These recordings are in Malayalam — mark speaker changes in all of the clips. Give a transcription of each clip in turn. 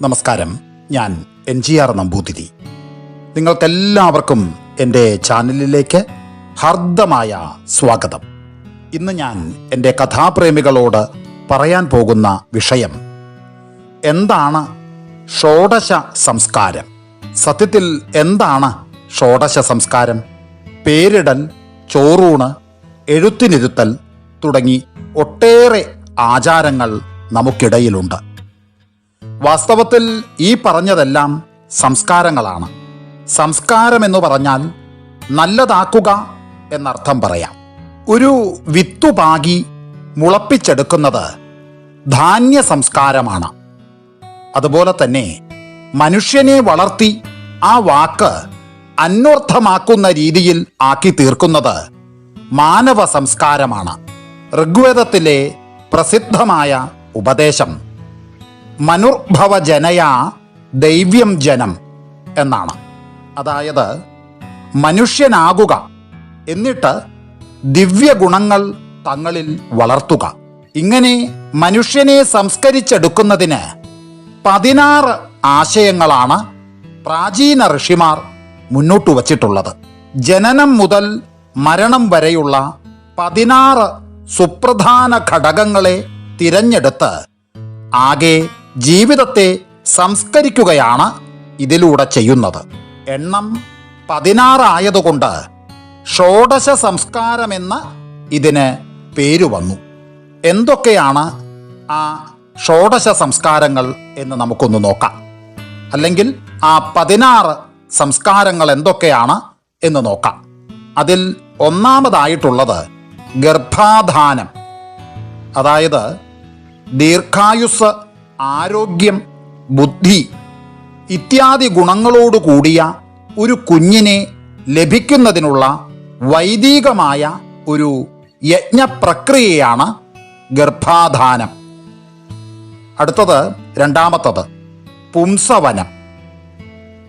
Speaker 1: നമസ്കാരം. ഞാൻ എൻ ജി ആർ നമ്പൂതിരി. നിങ്ങൾക്കെല്ലാവർക്കും എന്റെ ചാനലിലേക്ക് ഹർദ്ദമായ സ്വാഗതം. ഇന്ന് ഞാൻ എന്റെ കഥാപ്രേമികളോട് പറയാൻ പോകുന്ന വിഷയം എന്താണ് ഷോഡശ സംസ്കാരം? സത്യത്തിൽ എന്താണ് ഷോഡശ സംസ്കാരം? പേരിടൽ ചോറൂണ് എഴുത്തിനിരുത്തൽ തുടങ്ങി ഒട്ടേറെ ആചാരങ്ങൾ നമുക്കിടയിലുണ്ട്. വാസ്തവത്തിൽ ഈ പറഞ്ഞതെല്ലാം സംസ്കാരങ്ങളാണ്. സംസ്കാരം എന്ന് പറഞ്ഞാൽ നല്ലതാക്കുക എന്നർത്ഥം പറയാം. ഒരു വിത്തുപാകി മുളപ്പിച്ചെടുക്കുന്നത് ധാന്യ സംസ്കാരമാണ്. അതുപോലെ തന്നെ മനുഷ്യനെ വളർത്തി ആ വാക്ക് അന്വർത്ഥമാക്കുന്ന രീതിയിൽ ആക്കി തീർക്കുന്നത് മാനവ സംസ്കാരമാണ്. ഋഗ്വേദത്തിലെ പ്രസിദ്ധമായ ഉപദേശം. മനുർഭവ ജനയാ ദൈവ്യം ജനം എന്നാണ്. അതായത് മനുഷ്യനാകുക എന്നിട്ട് ദിവ്യഗുണങ്ങൾ തങ്ങളിൽ വളർത്തുക. ഇങ്ങനെ മനുഷ്യനെ സംസ്കരിച്ചെടുക്കുന്നതിന് പതിനാറ് ആശയങ്ങളാണ് പ്രാചീന ഋഷിമാർ മുന്നോട്ട് വച്ചിട്ടുള്ളത്. ജനനം മുതൽ മരണം വരെയുള്ള പതിനാറ് സുപ്രധാന ഘടകങ്ങളെ തിരഞ്ഞെടുത്ത് ആകെ ജീവിതത്തെ സംസ്കരിക്കുകയാണ് ഇതിലൂടെ ചെയ്യുന്നത്. എണ്ണം പതിനാറായതുകൊണ്ട് ഷോഡശ സംസ്കാരമെന്ന് ഇതിന് പേരു വന്നു. എന്തൊക്കെയാണ് ആ ഷോഡശ സംസ്കാരങ്ങൾ എന്ന് നമുക്കൊന്ന് നോക്കാം. അല്ലെങ്കിൽ ആ പതിനാറ് സംസ്കാരങ്ങൾ എന്തൊക്കെയാണ് എന്ന് നോക്കാം. അതിൽ ഒന്നാമതായിട്ടുള്ളത് ഗർഭാധാനം. അതായത് ദീർഘായുസ് ആരോഗ്യം ബുദ്ധി ഇത്യാദി ഗുണങ്ങളോട് കൂടിയ ഒരു കുഞ്ഞിനെ ലഭിക്കുന്നതിനുള്ള വൈദികമായ ഒരു യജ്ഞപ്രക്രിയയാണ് ഗർഭാധാനം. അടുത്തത് രണ്ടാമത്തത് പുംസവനം.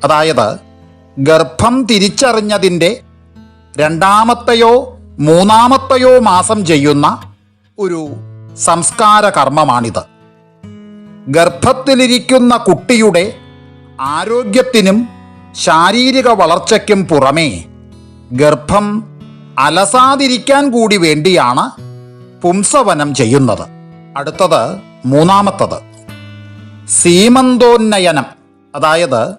Speaker 1: അതായത് ഗർഭം തിരിച്ചറിഞ്ഞതിന്റെ രണ്ടാമത്തെയോ മൂന്നാമത്തെയോ മാസം ചെയ്യുന്ന ഒരു സംസ്കാര കർമ്മമാണിത് ഗർഭത്തിലിരിക്കുന്ന കുട്ടിയുടെ ആരോഗ്യത്തിനും ശാരീരിക വളർച്ചയ്ക്കും പുറമേ ഗർഭം അലസാതിരിക്കാൻ കൂടി വേണ്ടിയാണ് പുംസവനം ചെയ്യുന്നത്. അടുത്തത് മൂന്നാമത്തത് സീമന്തോന്നയനം. അതായത്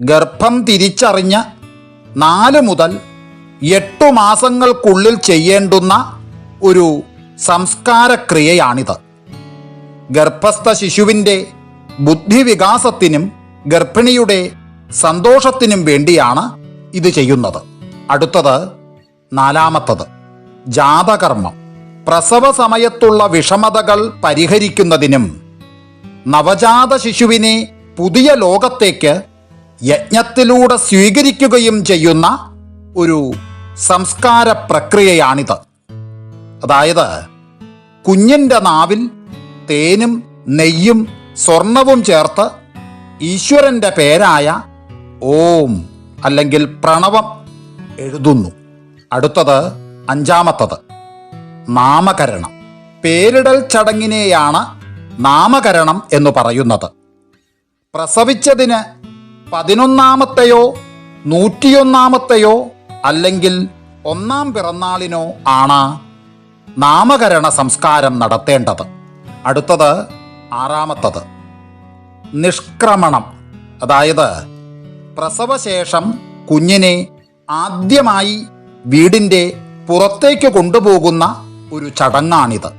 Speaker 1: ഗർഭം തിരിച്ചറിഞ്ഞ് നാല് മുതൽ എട്ടു മാസങ്ങൾക്കുള്ളിൽ ചെയ്യേണ്ടുന്ന ഒരു സംസ്കാരക്രിയയാണിത്. ഗർഭസ്ഥ ശിശുവിന്റെ ബുദ്ധിവികാസത്തിനും ഗർഭിണിയുടെ സന്തോഷത്തിനും വേണ്ടിയാണ് ഇത് ചെയ്യുന്നത്. അടുത്തത് നാലാമത്തത് ജാതകർമ്മം. പ്രസവ സമയത്തുള്ള വിഷമതകൾ പരിഹരിക്കുന്നതിനും നവജാത ശിശുവിനെ പുതിയ ലോകത്തേക്ക് യജ്ഞത്തിലൂടെ സ്വീകരിക്കുകയും ചെയ്യുന്ന ഒരു സംസ്കാര പ്രക്രിയയാണിത്. അതായത് കുഞ്ഞിന്റെ നാവിൽ തേനും നെയ്യും സ്വർണവും ചേർത്ത് ഈശ്വരന്റെ പേരായ ഓം അല്ലെങ്കിൽ പ്രണവം എഴുതുന്നു. അടുത്തത് അഞ്ചാമത്തത് നാമകരണം. പേരിടൽ ചടങ്ങിനെയാണ് നാമകരണം എന്ന് പറയുന്നത്. പ്രസവിച്ചതിന് പതിനൊന്നാമത്തെയോ നൂറ്റിയൊന്നാമത്തെയോ അല്ലെങ്കിൽ ഒന്നാം പിറന്നാളിനോ ആണ് നാമകരണ സംസ്കാരം നടത്തേണ്ടത്. അടുത്തത് ആറാമത്തത്. നിഷ്ക്രമണം. അതായത് പ്രസവശേഷം കുഞ്ഞിനെ ആദ്യമായി വീടിന്റെ പുറത്തേക്ക് കൊണ്ടുപോകുന്ന ഒരു ചടങ്ങാണിത്.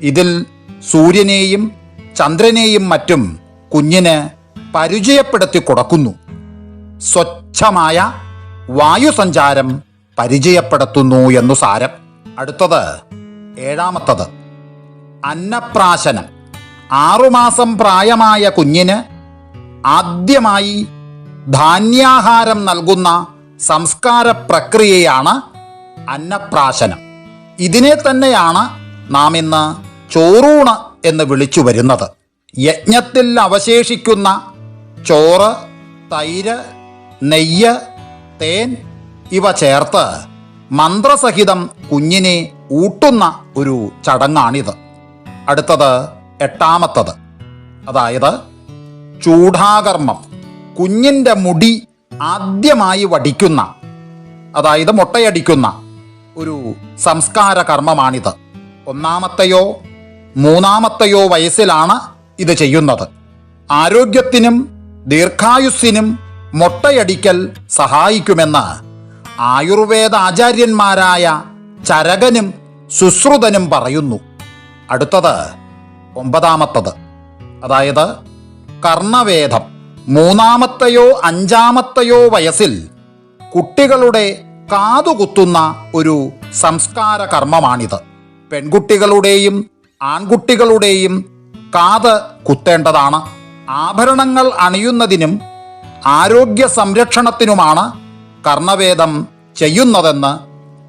Speaker 1: ഇതിൽ സൂര്യനെയും ചന്ദ്രനെയും മറ്റും കുഞ്ഞിന് പരിചയപ്പെടുത്തി കൊടുക്കുന്നു. സ്വച്ഛമായ വായുസഞ്ചാരം പരിചയപ്പെടുത്തുന്നു എന്നു സാരം. അടുത്തത് ഏഴാമത്തത്. അന്നപ്രാശനം. ആറുമാസം പ്രായമായ കുഞ്ഞിന് ആദ്യമായി ധാന്യാഹാരം നൽകുന്ന സംസ്കാര പ്രക്രിയയാണ് അന്നപ്രാശനം. ഇതിനെ തന്നെയാണ് നാം ഇന്ന് ചോറൂണ് എന്ന് വിളിച്ചു വരുന്നത്. യജ്ഞത്തിൽ അവശേഷിക്കുന്ന ചോറ് തൈര് നെയ്യ് തേൻ ഇവ ചേർത്ത് മന്ത്രസഹിതം കുഞ്ഞിനെ ഊട്ടുന്ന ഒരു ചടങ്ങാണിത്. അടുത്തത് എട്ടാമത്തത്. അതായത് ചൂടാകർമ്മം. കുഞ്ഞിന്റെ മുടി ആദ്യമായി വടിക്കുന്ന അതായത് മുട്ടയടിക്കുന്ന ഒരു സംസ്കാര കർമ്മമാണിത്. ഒന്നാമത്തെയോ മൂന്നാമത്തെയോ വയസ്സിലാണ് ഇത് ചെയ്യുന്നത്. ആരോഗ്യത്തിനും ദീർഘായുസ്സിനും മുട്ടയടിക്കൽ സഹായിക്കുമെന്ന് ആയുർവേദ ആചാര്യന്മാരായ ചരകനും സുശ്രുതനും പറയുന്നു. അടുത്തത് ഒമ്പതാമത്തത്. അതായത് കർണവേദം മൂന്നാമത്തെയോ അഞ്ചാമത്തെയോ വയസ്സിൽ കുട്ടികളുടെ കാതുകുത്തുന്ന ഒരു സംസ്കാര കർമ്മമാണിത് പെൺകുട്ടികളുടെയും ആൺകുട്ടികളുടെയും കാത് കുത്തേണ്ടതാണ്. ആഭരണങ്ങൾ അണിയുന്നതിനും ആരോഗ്യ സംരക്ഷണത്തിനുമാണ് കർണവേദം ചെയ്യുന്നതെന്ന്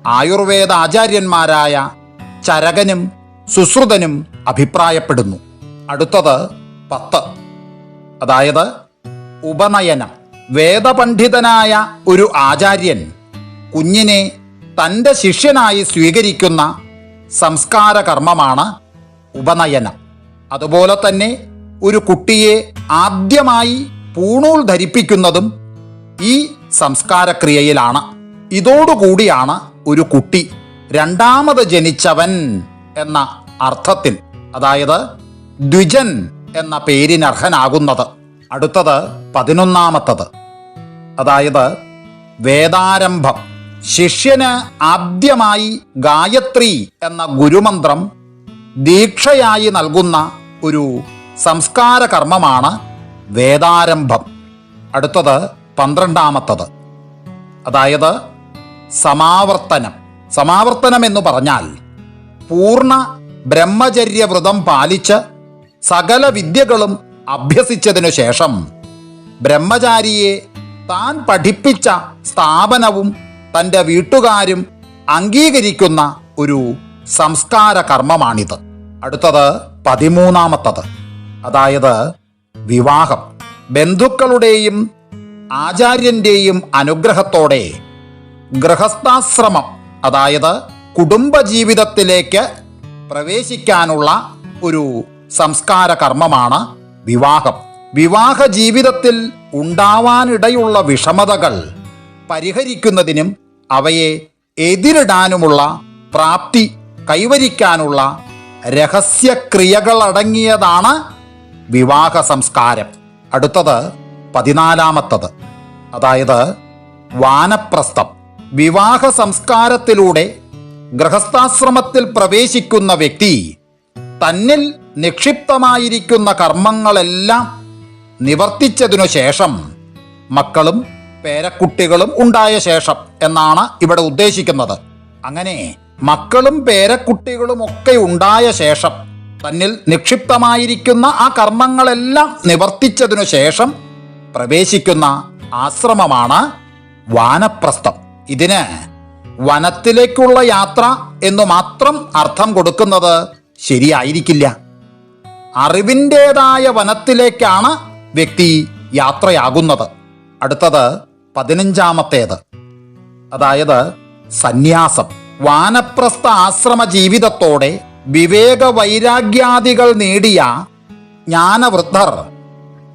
Speaker 1: ആയുർവേദ ആചാര്യന്മാരായ ചരകനും സുശ്രുതനും അഭിപ്രായപ്പെടുന്നു. അടുത്തത് പത്ത്. അതായത് ഉപനയനം. വേദപണ്ഡിതനായ ഒരു ആചാര്യൻ കുഞ്ഞിനെ തന്റെ ശിഷ്യനായി സ്വീകരിക്കുന്ന സംസ്കാര കർമ്മമാണ് ഉപനയനം. അതുപോലെ തന്നെ ഒരു കുട്ടിയെ ആദ്യമായി പൂണൂൽ ധരിപ്പിക്കുന്നതും ഈ സംസ്കാരക്രിയയിലാണ്. ഇതോടുകൂടിയാണ് ഒരു കുട്ടി രണ്ടാമത് ജനിച്ചവൻ എന്ന അർത്ഥത്തിൽ അതായത് ദ്വിജൻ എന്ന പേരിനർഹനാകുന്നത് അടുത്തത് പതിനൊന്നാമത്തത്. അതായത് വേദാരംഭം. ശിഷ്യന് ആദ്യമായി ഗായത്രി എന്ന ഗുരുമന്ത്രം ദീക്ഷയായി നൽകുന്ന ഒരു സംസ്കാര കർമ്മമാണ് വേദാരംഭം. അടുത്തത് പന്ത്രണ്ടാമത്തത്. അതായത് സമാവർത്തനം. സമാവർത്തനം എന്ന് പറഞ്ഞാൽ പൂർണ ബ്രഹ്മചര്യവ്രതം പാലിച്ച് സകല വിദ്യകളും അഭ്യസിച്ചതിനു ശേഷം ബ്രഹ്മചാരിയെ താൻ പഠിപ്പിച്ച സ്ഥാപനവും തന്റെ വീട്ടുകാരും അംഗീകരിക്കുന്ന ഒരു സംസ്കാര കർമ്മമാണിത്. അടുത്തത് പതിമൂന്നാമത്തത്. അതായത് വിവാഹം. ബന്ധുക്കളുടെയും ആചാര്യന്റെയും അനുഗ്രഹത്തോടെ ഗൃഹസ്ഥാശ്രമം അതായത് കുടുംബജീവിതത്തിലേക്ക് പ്രവേശിക്കാനുള്ള ഒരു സംസ്കാര കർമ്മമാണ് വിവാഹം. വിവാഹ ജീവിതത്തിൽ ഉണ്ടാവാനിടയുള്ള വിഷമതകൾ പരിഹരിക്കുന്നതിനും അവയെ എതിരിടാനുമുള്ള പ്രാപ്തി കൈവരിക്കാനുള്ള രഹസ്യക്രിയകളടങ്ങിയതാണ് വിവാഹ സംസ്കാരം. അടുത്തത് പതിനാലാമത്തത്. അതായത് വാനപ്രസ്ഥം. വിവാഹ സംസ്കാരത്തിലൂടെ ഗൃഹസ്ഥാശ്രമത്തിൽ പ്രവേശിക്കുന്ന വ്യക്തി തന്നിൽ നിക്ഷിപ്തമായിരിക്കുന്ന കർമ്മങ്ങളെല്ലാം നിവർത്തിച്ചതിനു ശേഷം മക്കളും പേരക്കുട്ടികളും ഉണ്ടായ ശേഷം എന്നാണ് ഇവിടെ ഉദ്ദേശിക്കുന്നത്. അങ്ങനെ മക്കളും പേരക്കുട്ടികളും ഒക്കെ ഉണ്ടായ ശേഷം തന്നിൽ നിക്ഷിപ്തമായിരിക്കുന്ന ആ കർമ്മങ്ങളെല്ലാം നിവർത്തിച്ചതിനു ശേഷം പ്രവേശിക്കുന്ന ആശ്രമമാണ് വാനപ്രസ്ഥം. ഇതിന് വനത്തിലേക്കുള്ള യാത്ര എന്ന് മാത്രം അർത്ഥം കൊടുക്കുന്നത് ശരിയായിരിക്കില്ല. അറിവിന്റെതായ വനത്തിലേക്കാണ് വ്യക്തി യാത്രയാകുന്നത്. അടുത്തത് പതിനഞ്ചാമത്തേത്. അതായത് സന്യാസം. വാനപ്രസ്ഥ ആശ്രമ ജീവിതത്തോടെ വിവേക വൈരാഗ്യാദികൾ നേടിയ ജ്ഞാനവൃദ്ധർ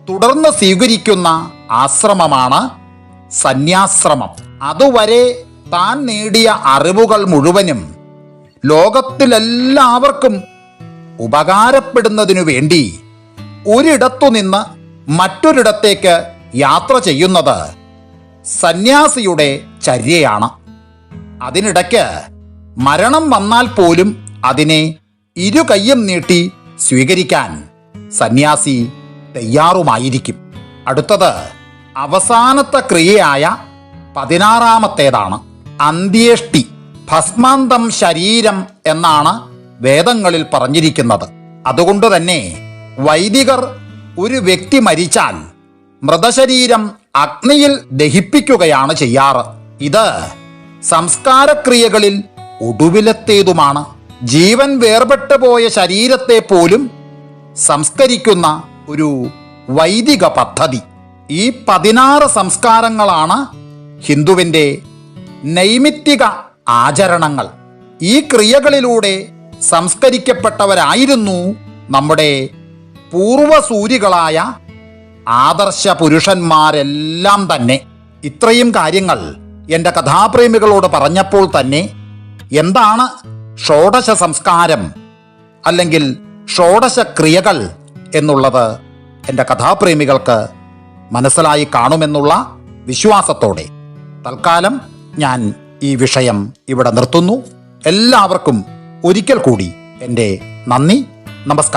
Speaker 1: തുടർന്ന് സ്വീകരിക്കുന്ന ആശ്രമമാണ് സന്യാശ്രമം. അതുവരെ താൻ നേടിയ അറിവുകൾ മുഴുവനും ലോകത്തിലെല്ലാവർക്കും ഉപകാരപ്പെടുന്നതിനു വേണ്ടി ഒരിടത്തു നിന്ന് മറ്റൊരിടത്തേക്ക് യാത്ര ചെയ്യുന്നത് സന്യാസിയുടെ ചര്യയാണ്. അതിനിടയ്ക്ക് മരണം വന്നാൽ പോലും അതിനെ ഇരു കയ്യും നീട്ടി സ്വീകരിക്കാൻ സന്യാസി തയ്യാറുമായിരിക്കും. അടുത്തത് അവസാനത്തെ ക്രിയയായ പതിനാറാമത്തേതാണ്. അന്ത്യേഷ്ടി ഭസ്മാന്തം ശരീരം എന്നാണ് വേദങ്ങളിൽ പറഞ്ഞിരിക്കുന്നത്. അതുകൊണ്ട് തന്നെ വൈദികർ ഒരു വ്യക്തി മരിച്ചാൽ മൃതശരീരം അഗ്നിയിൽ ദഹിപ്പിക്കുകയാണ് ചെയ്യാറ്. ഇത് സംസ്കാരക്രിയകളിൽ ഒടുവിലത്തേതുമാണ്. ജീവൻ വേർപെട്ടു പോയ ശരീരത്തെ പോലും സംസ്കരിക്കുന്ന ഒരു വൈദിക പദ്ധതി. ഈ പതിനാറ് സംസ്കാരങ്ങളാണ് ഹിന്ദുവിന്റെ നൈമിത്തിക ആചരണങ്ങൾ. ഈ ക്രിയകളിലൂടെ സംസ്കരിക്കപ്പെട്ടവരായിരുന്നു നമ്മുടെ പൂർവസൂരികളായ ആദർശ പുരുഷന്മാരെല്ലാം തന്നെ. ഇത്രയും കാര്യങ്ങൾ എന്റെ കഥാപ്രേമികളോട് പറഞ്ഞപ്പോൾ തന്നെ എന്താണ് ഷോഡശ സംസ്കാരം അല്ലെങ്കിൽ ഷോഡശ ക്രിയകൾ എന്നുള്ളത് എന്റെ കഥാപ്രേമികൾക്ക് മനസ്സിലായി കാണുമെന്നുള്ള വിശ്വാസത്തോടെ. തൽക്കാലം ഞാൻ ഈ വിഷയം ഇവിടെ നിർത്തുന്നു. എല്ലാവർക്കും ഒരിക്കൽ കൂടി എന്റെ നന്ദി നമസ്കാരം.